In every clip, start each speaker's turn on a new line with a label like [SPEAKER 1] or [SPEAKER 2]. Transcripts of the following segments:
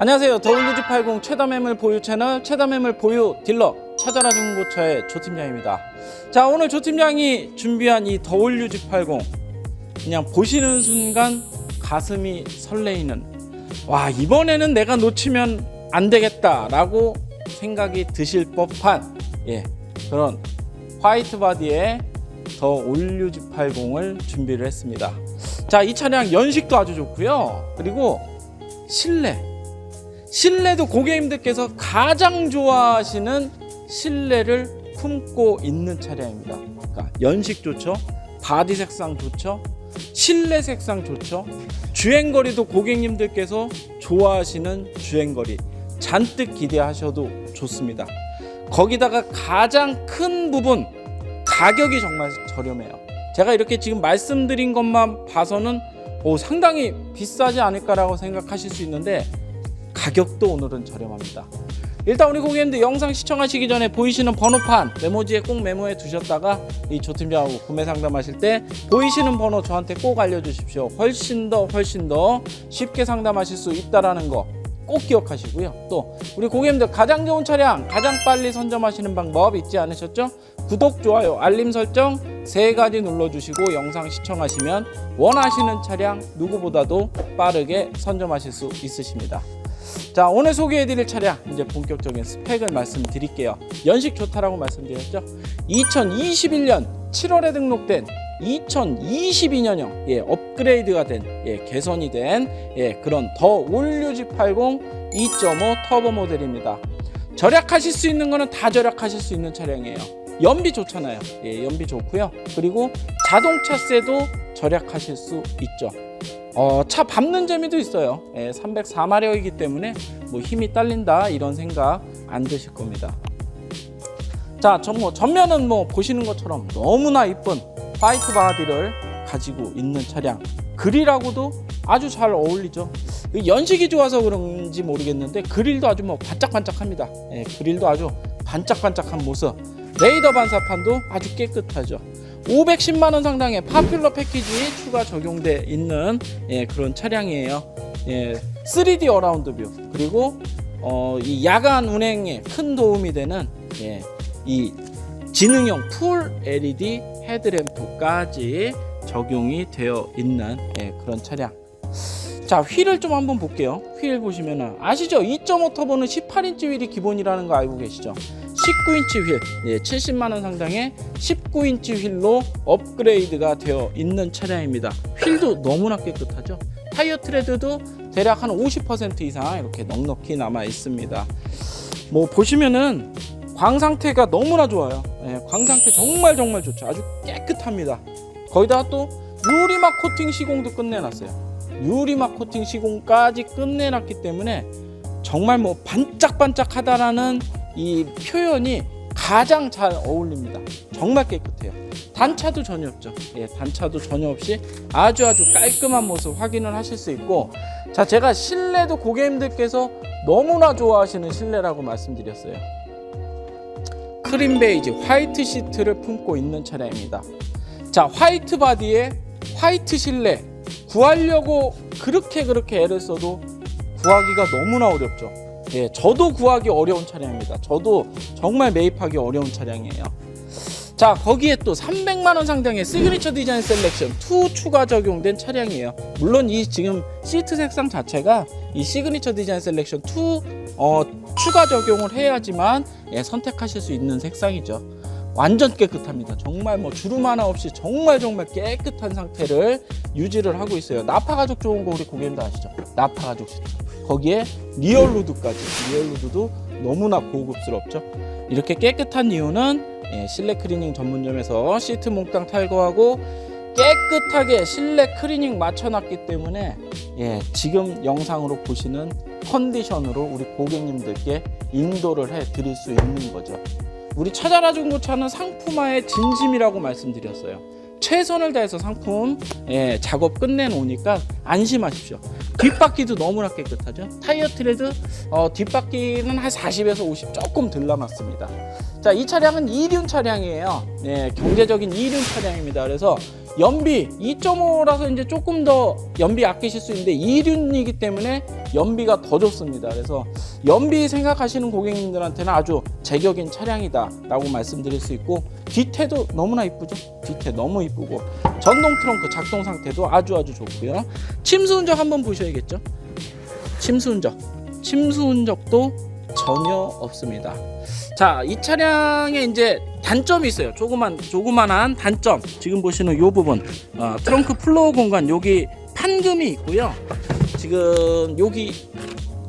[SPEAKER 1] 안녕하세요. WG80 최다매물 보유 채널 최다매물 보유 딜러 찾아라 중고차의 조 팀장입니다. 자 오늘 조 팀장이 준비한 이 WG80 그냥 보시는 순간 가슴이 설레이는 와 이번에는 내가 놓치면 안 되겠다라고 생각이 드실 법한 예 그런 화이트 바디의 더 올류지 80을 준비를 했습니다. 자, 이 차량 연식도 아주 좋고요. 그리고 실내. 실내도 고객님들께서 가장 좋아하시는 실내를 품고 있는 차량입니다. 그러니까 연식 좋죠. 바디 색상 좋죠. 실내 색상 좋죠. 주행거리도 고객님들께서 좋아하시는 주행거리 잔뜩 기대하셔도 좋습니다. 거기다가 가장 큰 부분 가격이 정말 저렴해요. 제가 이렇게 지금 말씀드린 것만 봐서는 오, 상당히 비싸지 않을까라고 생각하실 수 있는데 가격도 오늘은 저렴합니다. 일단 우리 고객님들 영상 시청하시기 전에 보이시는 번호판 메모지에 꼭 메모해 두셨다가 이 조팀장하고 구매 상담하실 때 보이시는 번호 저한테 꼭 알려주십시오. 훨씬 더 훨씬 더 쉽게 상담하실 수 있다라는 거 꼭 기억하시고요. 또 우리 고객님들 가장 좋은 차량 가장 빨리 선점하시는 방법 잊지 않으셨죠? 구독, 좋아요, 알림 설정 세 가지 눌러주시고 영상 시청하시면 원하시는 차량 누구보다도 빠르게 선점하실 수 있으십니다. 자 오늘 소개해드릴 차량 이제 본격적인 스펙을 말씀드릴게요. 연식 좋다라고 말씀드렸죠. 2021년 7월에 등록된 2022년형 예, 업그레이드가 된 예, 개선이 된 예, 그런 더 올류지 80 2.5 터보 모델입니다. 절약하실 수 있는 거는 다 절약하실 수 있는 차량이에요. 연비 좋잖아요. 예, 연비 좋고요. 그리고 자동차세도 절약하실 수 있죠. 어, 차 밟는 재미도 있어요. 예, 304마력이기 때문에 뭐 힘이 딸린다 이런 생각 안 드실 겁니다. 자, 전, 뭐, 전면은 뭐 보시는 것처럼 너무나 이쁜 화이트 바디를 가지고 있는 차량. 그릴하고도 아주 잘 어울리죠. 이 연식이 좋아서 그런지 모르겠는데 그릴도 아주 뭐 반짝반짝합니다. 예, 그릴도 아주 반짝반짝한 모습. 레이더 반사판도 아주 깨끗하죠. 510만 원 상당의 파퓰러 패키지 추가 적용돼 있는 예, 그런 차량이에요. 예, 3D 어라운드 뷰 그리고 어, 이 야간 운행에 큰 도움이 되는 예, 이 지능형 풀 LED 헤드램프까지 적용이 되어 있는 예, 그런 차량. 자 휠을 좀 한번 볼게요. 휠 보시면은 아시죠? 2.5 터보는 18인치 휠이 기본이라는 거 알고 계시죠? 19인치 휠, 예, 70만 원 상당의 19인치 휠로 업그레이드가 되어 있는 차량입니다. 휠도 너무나 깨끗하죠. 타이어 트레드도 대략 한 50% 이상 이렇게 넉넉히 남아 있습니다. 뭐 보시면은 광 상태가 너무나 좋아요. 예, 광 상태 정말 정말 좋죠. 아주 깨끗합니다. 거기다가 또 유리막 코팅 시공도 끝내놨어요. 유리막 코팅 시공까지 끝내놨기 때문에 정말 뭐 반짝반짝하다라는 이 표현이 가장 잘 어울립니다. 정말 깨끗해요. 단차도 전혀 없죠. 예, 단차도 전혀 없이 아주 아주 깔끔한 모습 확인을 하실 수 있고 자 제가 실내도 고객님들께서 너무나 좋아하시는 실내라고 말씀드렸어요. 크림 베이지 화이트 시트를 품고 있는 차량입니다. 자 화이트 바디에 화이트 실내 구하려고 그렇게 그렇게 애를 써도 구하기가 너무나 어렵죠. 예, 저도 구하기 어려운 차량입니다. 저도 정말 매입하기 어려운 차량이에요. 자, 거기에 또 300만 원 상당의 시그니처 디자인 셀렉션 2 추가 적용된 차량이에요. 물론 이 지금 시트 색상 자체가 이 시그니처 디자인 셀렉션 2 어, 추가 적용을 해야지만 예, 선택하실 수 있는 색상이죠. 완전 깨끗합니다. 정말 뭐 주름 하나 없이 정말 정말 깨끗한 상태를 유지를 하고 있어요. 나파 가죽 좋은 거 우리 고객님들 아시죠? 나파 가죽 시트. 거기에 리얼 루드까지. 리얼 루드도 너무나 고급스럽죠. 이렇게 깨끗한 이유는 예, 실내 클리닝 전문점에서 시트 몽땅 탈거하고 깨끗하게 실내 클리닝 맞춰놨기 때문에 예, 지금 영상으로 보시는 컨디션으로 우리 고객님들께 인도를 해 드릴 수 있는 거죠. 우리 찾아라 중고차는 상품화의 진심이라고 말씀드렸어요. 최선을 다해서 상품 예, 작업 끝내놓으니까 안심하십시오. 뒷바퀴도 너무나 깨끗하죠. 타이어 트레드 어, 뒷바퀴는 한 40에서 50 조금 덜 남았습니다. 자, 이 차량은 이륜 차량이에요. 예, 경제적인 이륜 차량입니다. 그래서 연비 2.5라서 이제 조금 더 연비 아끼실 수 있는데 이륜이기 때문에 연비가 더 좋습니다. 그래서 연비 생각하시는 고객님들한테는 아주 제격인 차량이다 라고 말씀드릴 수 있고 뒤태도 너무나 이쁘죠. 뒤태 너무 이쁘고 전동 트렁크 작동 상태도 아주 아주 좋고요. 침수 흔적 한번 보셔야겠죠. 침수 흔적, 침수 흔적도 전혀 없습니다. 자, 이 차량에 이제 단점이 있어요. 조그만 조그만한 단점. 지금 보시는 이 부분, 어, 트렁크 플로어 공간 여기 판금이 있고요. 지금 여기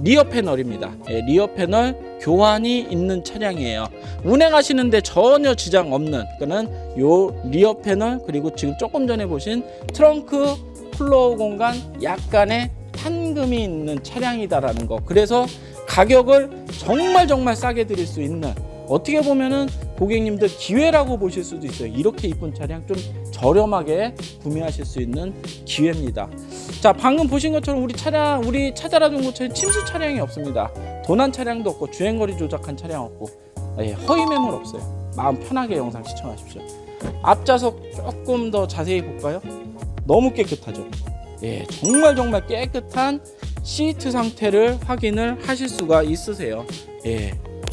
[SPEAKER 1] 리어 패널입니다. 예, 리어 패널 교환이 있는 차량이에요. 운행하시는데 전혀 지장 없는 그는 요 리어 패널 그리고 지금 조금 전에 보신 트렁크 플로어 공간 약간의 판금이 있는 차량이다라는 거. 그래서 가격을 정말 정말 싸게 드릴 수 있는 어떻게 보면은 고객님들 기회라고 보실 수도 있어요. 이렇게 이쁜 차량 좀 저렴하게 구매하실 수 있는 기회입니다. 자, 방금 보신 것처럼 우리 차량, 우리 찾아라 중고차에 침수 차량이 없습니다. 도난 차량도 없고 주행거리 조작한 차량 없고 예, 허위 매물 없어요. 마음 편하게 영상 시청하십시오. 앞좌석 조금 더 자세히 볼까요? 너무 깨끗하죠. 예, 정말 정말 깨끗한 시트 상태를 확인을 하실 수가 있으세요. 예.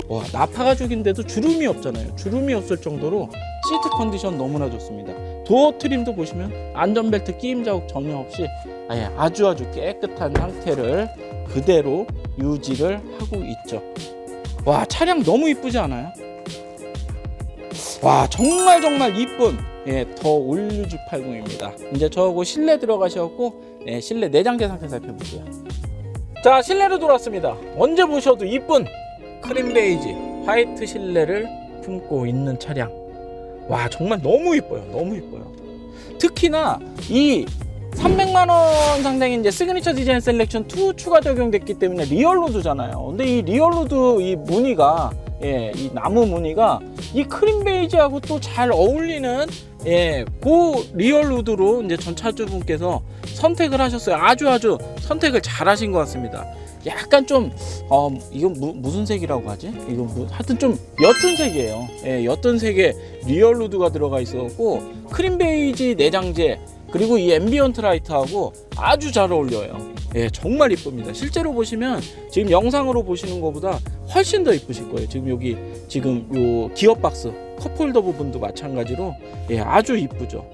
[SPEAKER 1] 와, 나파 가죽인데도 주름이 없잖아요. 주름이 없을 정도로 시트 컨디션 너무나 좋습니다. 도어 트림도 보시면 안전벨트 끼임 자국 전혀 없이 아예 아주 아주 깨끗한 상태를 그대로 유지를 하고 있죠. 와, 차량 너무 이쁘지 않아요? 와, 정말 정말 이쁜 예, 더 올류즈 80입니다. 이제 저하고 실내 들어가셨고 예, 실내 내장재 상태 살펴볼게요. 자, 실내로 돌아왔습니다. 언제 보셔도 이쁜 크림 베이지 화이트 실내를 품고 있는 차량. 와, 정말 너무 이뻐요. 너무 이뻐요. 특히나 이 300만 원 상당의 이제 시그니처 디자인 셀렉션 2 추가 적용됐기 때문에 리얼로드잖아요. 근데 이 리얼로드 이 무늬가 예, 이 나무 무늬가 이 크림 베이지하고 또 잘 어울리는 예, 고 리얼로드로 이제 전차주분께서 선택을 하셨어요. 아주 아주 선택을 잘 하신 것 같습니다. 약간 좀, 어, 이건 무, 무슨 색이라고 하지? 이건 뭐, 하여튼 좀 옅은 색이에요. 예, 옅은 색에 리얼루드가 들어가 있었고, 크림 베이지 내장재, 그리고 이 앰비언트 라이트하고 아주 잘 어울려요. 예, 정말 이쁩니다. 실제로 보시면 지금 영상으로 보시는 것보다 훨씬 더 이쁘실 거예요. 지금 여기 지금 요 기어 박스 컵홀더 부분도 마찬가지로 예, 아주 이쁘죠.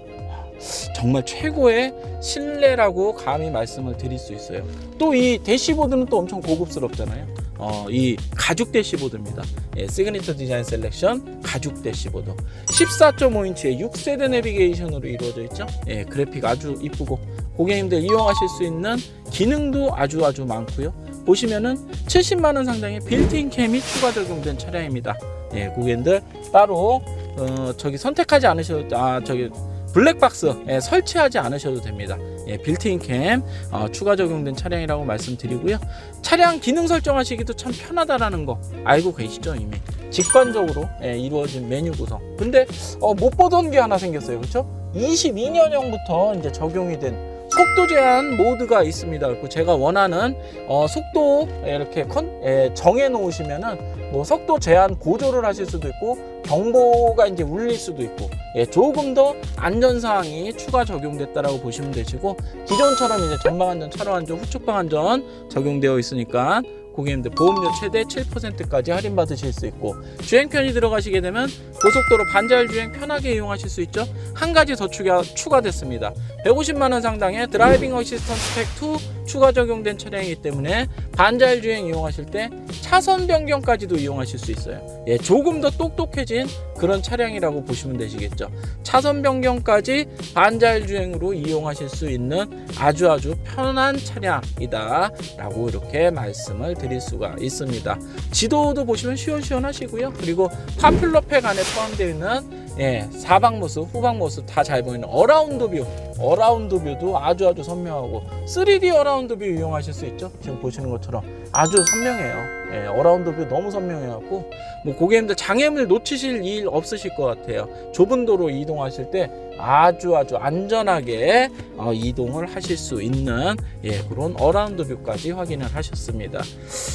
[SPEAKER 1] 정말 최고의 실내라고 감히 말씀을 드릴 수 있어요. 또 이 대시보드는 또 엄청 고급스럽잖아요. 어, 이 가죽 대시보드입니다. 예, 시그니처 디자인 셀렉션 가죽 대시보드. 14.5인치의 6세대 내비게이션으로 이루어져 있죠. 예, 그래픽 아주 이쁘고 고객님들 이용하실 수 있는 기능도 아주 아주 많고요. 보시면은 70만 원 상당의 빌트인 캠이 추가 적용된 차량입니다. 예, 고객님들 따로 어, 저기 선택하지 않으셔도 아 저기 블랙박스 예, 설치하지 않으셔도 됩니다. 예, 빌트인 캠 어, 추가 적용된 차량이라고 말씀드리고요. 차량 기능 설정하시기도 참 편하다라는 거 알고 계시죠 이미 직관적으로 예, 이루어진 메뉴 구성. 근데 어, 못 보던 게 하나 생겼어요, 그렇죠? 22년형부터 이제 적용이 된 속도 제한 모드가 있습니다. 그리고 제가 원하는 어, 속도 이렇게 컨, 예, 정해 놓으시면은 뭐 속도 제한 고조를 하실 수도 있고 경보가 이제 울릴 수도 있고 예, 조금 더 안전 사항이 추가 적용됐다라고 보시면 되시고 기존처럼 이제 전방 안전, 차로 안전, 후측방 안전 적용되어 있으니까 고객님들 보험료 최대 7%까지 할인 받으실 수 있고 주행 편이 들어가시게 되면 고속도로 반자율 주행 편하게 이용하실 수 있죠. 한 가지 더 추가 추가됐습니다. 150만 원 상당의 드라이빙 어시스턴트 팩2 추가 적용된 차량이기 때문에 반자율 주행 이용하실 때 차선 변경까지도 이용하실 수 있어요. 예, 조금 더 똑똑해진 그런 차량이라고 보시면 되시겠죠. 차선 변경까지 반자율 주행으로 이용하실 수 있는 아주 아주 편한 차량이다라고 이렇게 말씀을 드릴 수가 있습니다. 지도도 보시면 시원시원하시고요. 그리고 파퓰러 팩 안에 포함되어 있는 예, 사방 모습, 후방 모습 다 잘 보이는 어라운드 뷰, 어라운드 뷰도 아주 아주 선명하고 3D 어라운드 뷰 이용하실 수 있죠. 지금 보시는 것처럼 아주 선명해요. 예, 어라운드 뷰 너무 선명해갖고 뭐 고객님들 장애물 놓치실 일 없으실 것 같아요. 좁은 도로 이동하실 때 아주 아주 안전하게 어, 이동을 하실 수 있는 예, 그런 어라운드 뷰까지 확인을 하셨습니다.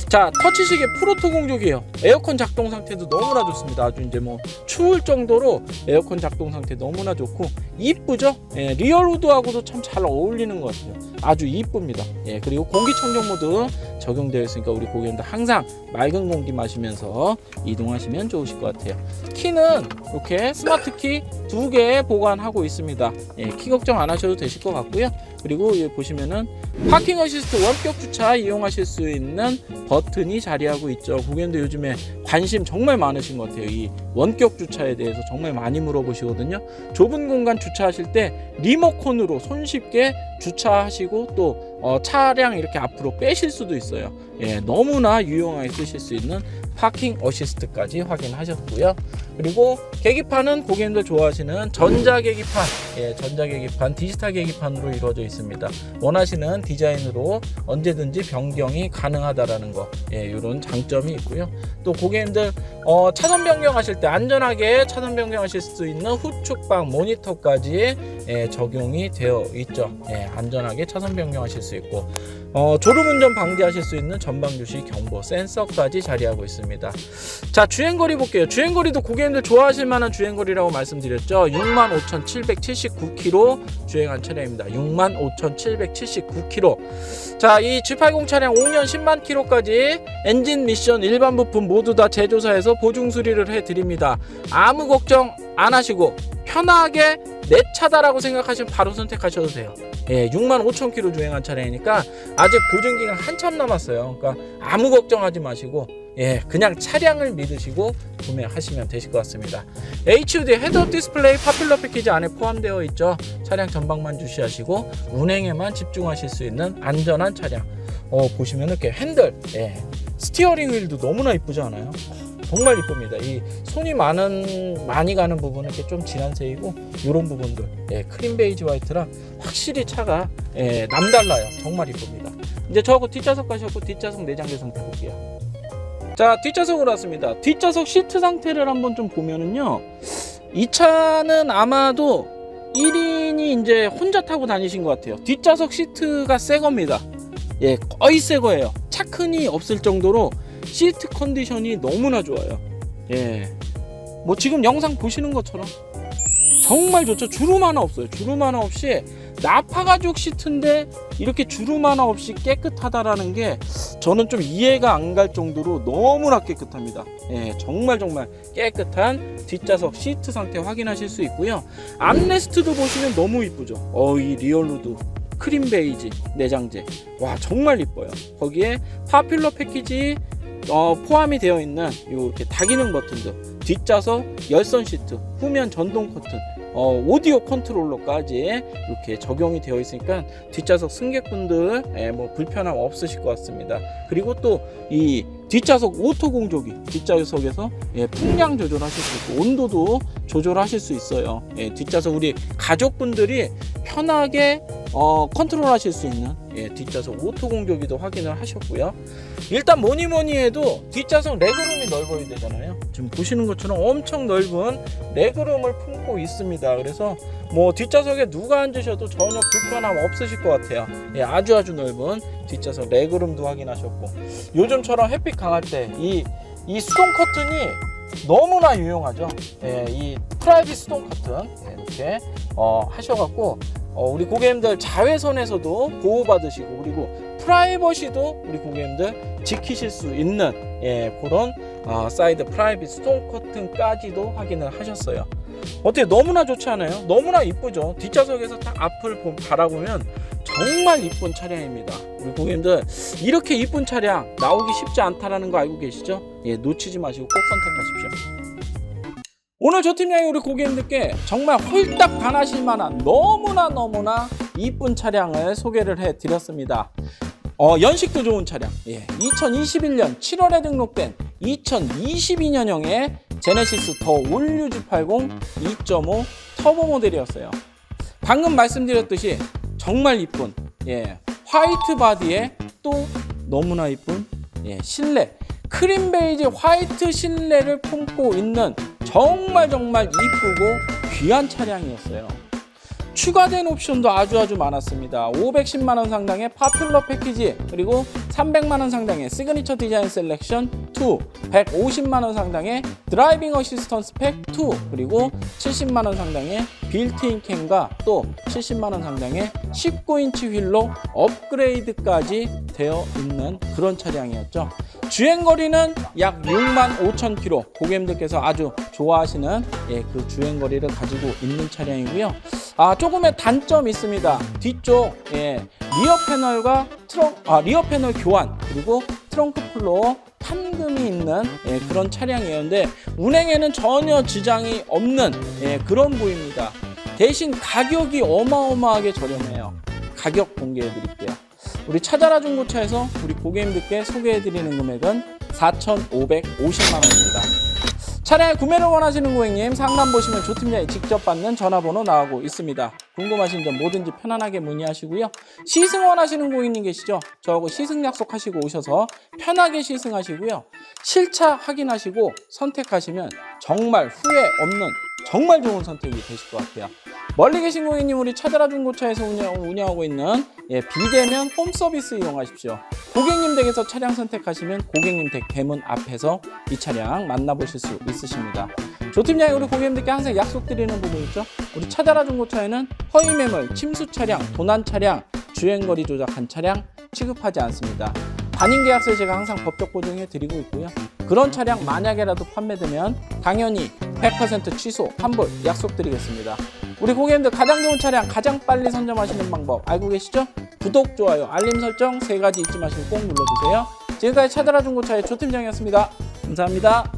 [SPEAKER 1] 자 터치식의 프로토 공조기예요. 에어컨 작동 상태도 너무나 좋습니다. 아주 이제 뭐 추울 정도로 에어컨 작동 상태 너무나 좋고 이쁘죠? 예, 리얼 우드하고도 참 잘 어울리는 것 같아요. 아주 이쁩니다. 예, 그리고 공기청정 모드 적용되어 있으니까 우리 고객님들 항상 맑은 공기 마시면서 이동하시면 좋으실 것 같아요. 키는 이렇게 스마트 키 두 개 보관하고 있습니다. 예, 키 걱정 안 하셔도 되실 것 같고요. 그리고 보시면은 파킹 어시스트 원격 주차 이용하실 수 있는 버튼이 자리하고 있죠. 고객님들 요즘에 관심 정말 많으신 것 같아요. 이 원격 주차에 대해서 정말 많이 물어보시거든요. 좁은 공간 주차하실 때 리모컨으로 손쉽게 주차하시고 또 어, 차량 이렇게 앞으로 빼실 수도 있어요. 예, 너무나 유용하게 쓰실 수 있는 파킹 어시스트까지 확인하셨고요. 그리고 계기판은 고객님들 좋아하시는 전자 계기판, 예, 전자 계기판, 디지털 계기판으로 이루어져 있습니다. 원하시는 디자인으로 언제든지 변경이 가능하다라는 거, 예, 이런 장점이 있고요. 또 고객님들 어, 차선 변경하실 때 안전하게 차선 변경하실 수 있는 후측방 모니터까지 예, 적용이 되어 있죠. 예, 안전하게 차선 변경하실 수 있고 어, 졸음운전 방지하실 수 있는 전방 주시 경보 센서까지 자리하고 있습니다. 자 주행거리 볼게요. 주행거리도 고객님들 좋아하실 만한 주행거리라고 말씀드렸죠. 65,779km 주행한 차량입니다. 65,779km. 자, 이 G80 차량 5년 10만 킬로까지 엔진 미션 일반 부품 모두 다 제조사에서 보증 수리를 해 드립니다. 아무 걱정 안 하시고 편하게 내 차다라고 생각하시면 바로 선택하셔도 돼요. 예, 6만 5천 킬로 주행한 차량이니까 아직 보증 기간 한참 남았어요. 그러니까 아무 걱정하지 마시고 예, 그냥 차량을 믿으시고 구매하시면 되실 것 같습니다. HUD 헤드업 디스플레이 파퓰러 패키지 안에 포함되어 있죠. 차량 전방만 주시하시고 운행에만 집중하실 수 있는 안전한 차량. 어, 보시면 이렇게 핸들, 예, 스티어링 휠도 너무나 이쁘지 않아요? 정말 이쁩니다. 이 손이 많은 많이 가는 부분은 이렇게 좀 진한 색이고 이런 부분들 예, 크림 베이지 화이트랑 확실히 차가 예, 남달라요. 정말 이쁩니다. 이제 저하고 뒷좌석 가셨고 뒷좌석 내장재 상태 볼게요. 자 뒷좌석으로 왔습니다. 뒷좌석 시트 상태를 한번 좀 보면은요. 이 차는 아마도 1인이 이제 혼자 타고 다니신 것 같아요. 뒷좌석 시트가 새 겁니다. 예, 거의 새 거예요. 차큰이 없을 정도로 시트 컨디션이 너무나 좋아요. 예. 뭐 지금 영상 보시는 것처럼 정말 좋죠. 주름 하나 없어요. 주름 하나 없이 나파 가죽 시트인데 이렇게 주름 하나 없이 깨끗하다라는 게 저는 좀 이해가 안 갈 정도로 너무나 깨끗합니다. 예, 정말 정말 깨끗한 뒷좌석 시트 상태 확인하실 수 있고요. 암레스트도 보시면 너무 이쁘죠. 어, 이 리얼루드 크림 베이지 내장재. 와, 정말 이뻐요. 거기에 파퓰러 패키지 어, 포함이 되어 있는 이렇게 다기능 버튼들, 뒷좌석 열선 시트, 후면 전동 커튼, 어, 오디오 컨트롤러까지 이렇게 적용이 되어 있으니까 뒷좌석 승객분들 예, 뭐 불편함 없으실 것 같습니다. 그리고 또 이 뒷좌석 오토 공조기 뒷좌석에서 예, 풍량 조절하실 수 있고 온도도 조절하실 수 있어요. 예, 뒷좌석 우리 가족분들이 편하게 어, 컨트롤 하실 수 있는 예, 뒷좌석 오토 공조기도 확인을 하셨고요. 일단 뭐니 뭐니 해도 뒷좌석 레그룸이 넓어야 되잖아요. 지금 보시는 것처럼 엄청 넓은 레그룸을 품고 있습니다. 그래서 뭐 뒷좌석에 누가 앉으셔도 전혀 불편함 없으실 것 같아요. 예, 아주 아주 넓은 뒷좌석 레그룸도 확인하셨고 요즘처럼 햇빛 강할 때 이 이 수동 커튼이 너무나 유용하죠. 예, 이 프라이빗 수동 커튼 예, 이렇게 어, 하셔갖고 어, 우리 고객님들 자외선에서도 보호받으시고 그리고 프라이버시도 우리 고객님들 지키실 수 있는 예, 그런 어, 사이드 프라이빗 스톤 커튼까지도 확인을 하셨어요. 어때요? 너무나 좋지 않아요? 너무나 이쁘죠? 뒷좌석에서 딱 앞을 보- 바라보면 정말 이쁜 차량입니다. 우리 고객님들 이렇게 이쁜 차량 나오기 쉽지 않다라는 거 알고 계시죠? 예, 놓치지 마시고 꼭 선택하십시오. 오늘 저 팀장이 우리 고객님들께 정말 홀딱 반하실 만한 너무나 너무나 이쁜 차량을 소개를 해 드렸습니다. 어, 연식도 좋은 차량. 예, 2021년 7월에 등록된 2022년형의 제네시스 더 올류지 80 2.5 터보 모델이었어요. 방금 말씀드렸듯이 정말 이쁜 예, 화이트 바디에 또 너무나 이쁜 예, 실내 크림 베이지 화이트 실내를 품고 있는 정말 정말 이쁘고 귀한 차량이었어요. 추가된 옵션도 아주 아주 많았습니다. 510만 원 상당의 파퓰러 패키지 그리고 300만 원 상당의 시그니처 디자인 셀렉션 2, 150만 원 상당의 드라이빙 어시스턴스 팩 2, 그리고 70만 원 상당의 빌트인 캠과 또 70만 원 상당의 19인치 휠로 업그레이드까지 되어 있는 그런 차량이었죠. 주행 거리는 약 6만 5천 킬로. 고객님들께서 아주 좋아하시는 예, 그 주행 거리를 가지고 있는 차량이고요. 아, 조금의 단점이 있습니다. 뒤쪽 예, 리어 패널과 트렁 아, 리어 패널 교환 그리고 트렁크 플로어 판금이 있는 예, 그런 차량이었는데 운행에는 전혀 지장이 없는 예, 그런 부위입니다. 대신 가격이 어마어마하게 저렴해요. 가격 공개해 드릴게요. 우리 차자라 중고차에서 우리 고객님들께 소개해 드리는 금액은 4,550만 원입니다. 차량의 구매를 원하시는 고객님 상담 보시면 조팀장이 직접 받는 전화번호 나오고 있습니다. 궁금하신 점 뭐든지 편안하게 문의하시고요. 시승 원하시는 고객님 계시죠? 저하고 시승 약속하시고 오셔서 편하게 시승하시고요. 실차 확인하시고 선택하시면 정말 후회 없는 정말 좋은 선택이 되실 것 같아요. 멀리 계신 고객님 우리 차자라 중고차에서 운영, 운영 하고 있는 예, 비대면 홈 서비스 이용하십시오. 고객님 댁에서 차량 선택하시면 고객님 댁 대문 앞에서 이 차량 만나보실 수 있으십니다. 조팀장이 우리 고객님들께 항상 약속드리는 부분 있죠? 우리 차자라 중고차에는 허위 매물, 침수 차량, 도난 차량, 주행거리 조작한 차량 취급하지 않습니다. 단임 계약서에 제가 항상 법적 보증해 드리고 있고요. 그런 차량 만약에라도 판매되면 당연히 100% 취소, 환불 약속드리겠습니다. 우리 고객님들 가장 좋은 차량 가장 빨리 선점하시는 방법 알고 계시죠? 구독, 좋아요, 알림 설정 세 가지 잊지 마시고 꼭 눌러주세요. 지금까지 차다라 중고차의 조팀장이었습니다. 감사합니다.